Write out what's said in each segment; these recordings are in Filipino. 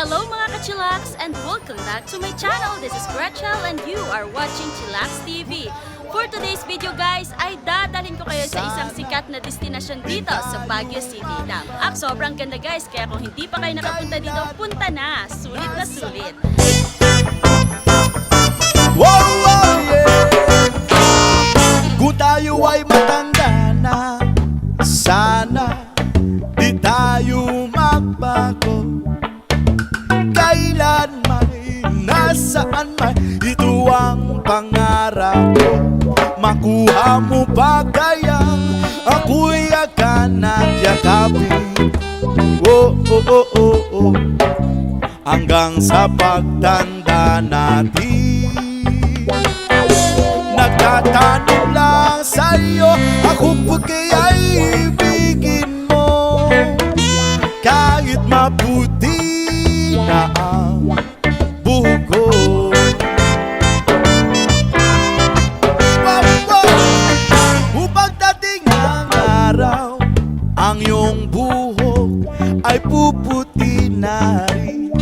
Hello mga kachillax and welcome back to my channel. This is Gretchel and you are watching Chillax TV. For today's video guys, ay dadalhin ko kayo sa isang sikat na destinasyon dito sa Baguio City. Na, ah, sobrang ganda guys, kaya kung hindi pa kayo nakapunta dito, punta na. Sulit na sulit. Wow, wow, matanda na Sana di tayo magbago nasaan man Ito ang pangarap. Ko Makuha mo ba kaya? Ako'y akan yakapin. Oh, oh, oh, oh, oh. Hanggang sa pagtanda natin. Nagtatanong lang sa'yo Ako po kaya'y ibigin Ang iyong buhok ay puputi na rin.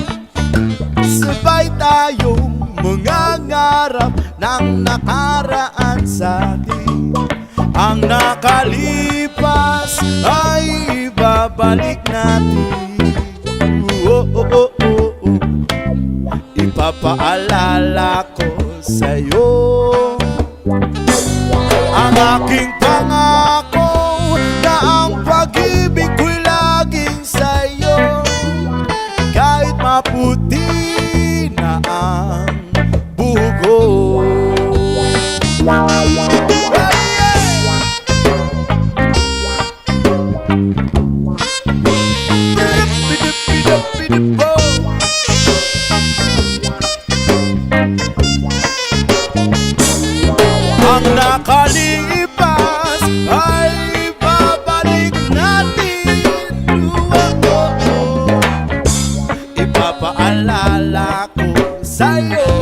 Sabay tayong mga ngarap ng nakaraan sa atin. Ang nakalipas ay ibabalik natin. Oh, oh, oh, oh, oh. Ipapaalala ko sa'yo. Ang aking Ang nakalipas ay babalik natin. Oh, oh ipapaalala ko sa'yo